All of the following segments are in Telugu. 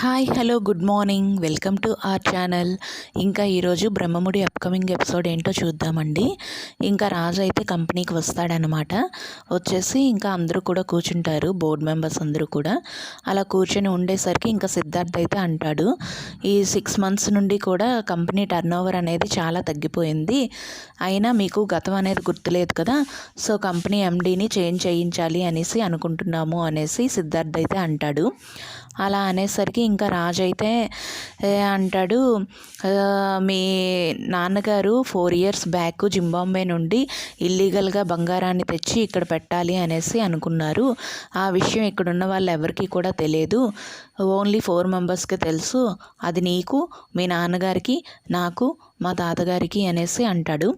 Hi hello good morning welcome to our channel ఇంకా ఈరోజు బ్రహ్మముడి అప్కమింగ్ ఎపిసోడ్ ఏంటో చూద్దామండి. ఇంకా రాజు అయితే కంపెనీకి వస్తాడనమాట వచ్చేసి ఇంకా అందరూ కూడా కూర్చుంటారు బోర్డ్ మెంబర్స్ అందరూ కూడా. అలా కూర్చొని ఉండేసరికి ఇంకా సిద్ధార్థ్ అయితే అంటాడు ఈ సిక్స్ మంత్స్ నుండి కూడా కంపెనీ టర్న్ ఓవర్ అనేది చాలా తగ్గిపోయింది. అయినా మీకు గతం అనేది గుర్తులేదు కదా సో కంపెనీ ఎండీని చేంజ్ చేయించాలి అనేసి అనుకుంటున్నాము అనేసి సిద్ధార్థ్ అయితే అంటాడు. అలా అనేసరికి ఇంకా రాజు అయితే అంటాడు మీ నాన్నగారు ఫోర్ ఇయర్స్ బ్యాక్ జింబాంబే నుండి ఇల్లీగల్గా బంగారాన్ని తెచ్చి ఇక్కడ పెట్టాలి అనేసి అనుకున్నారు. ఆ విషయం ఇక్కడున్న వాళ్ళు ఎవరికీ కూడా తెలియదు. ఓన్లీ ఫోర్ మెంబర్స్కి తెలుసు. అది నీకు మీ నాన్నగారికి నాకు మా తాతగారికి అనేసి అంటాడు.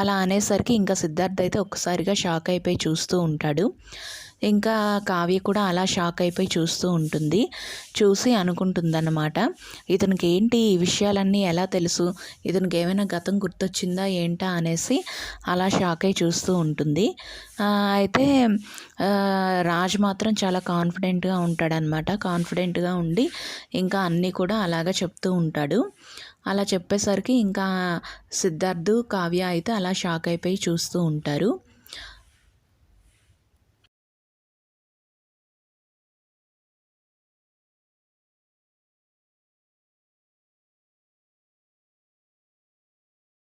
అలా అనేసరికి ఇంకా సిద్ధార్థ్ అయితే ఒక్కసారిగా షాక్ అయిపోయి చూస్తూ ఉంటాడు. ఇంకా కావ్య కూడా అలా షాక్ అయిపోయి చూస్తూ ఉంటుంది. చూసి అనుకుంటుందన్నమాట. ఇతనికి ఏంటి ఈ విషయాలన్నీ ఎలా తెలుసు? ఇతనికి ఏమైనా గతం గుర్తొచ్చిందా ఏంటా అనేసి అలా షాక్ అయి చూస్తూ ఉంటుంది. అయితే రాజ్ మాత్రం చాలా కాన్ఫిడెంట్గా ఉంటాడనమాట కాన్ఫిడెంట్గా ఉండి ఇంకా అన్నీ కూడా అలాగా చెప్తూ ఉంటాడు. అలా చెప్పేసరికి ఇంకా సిద్ధార్థ్ కావ్య అయితే అలా షాక్ అయిపోయి చూస్తూ ఉంటారు.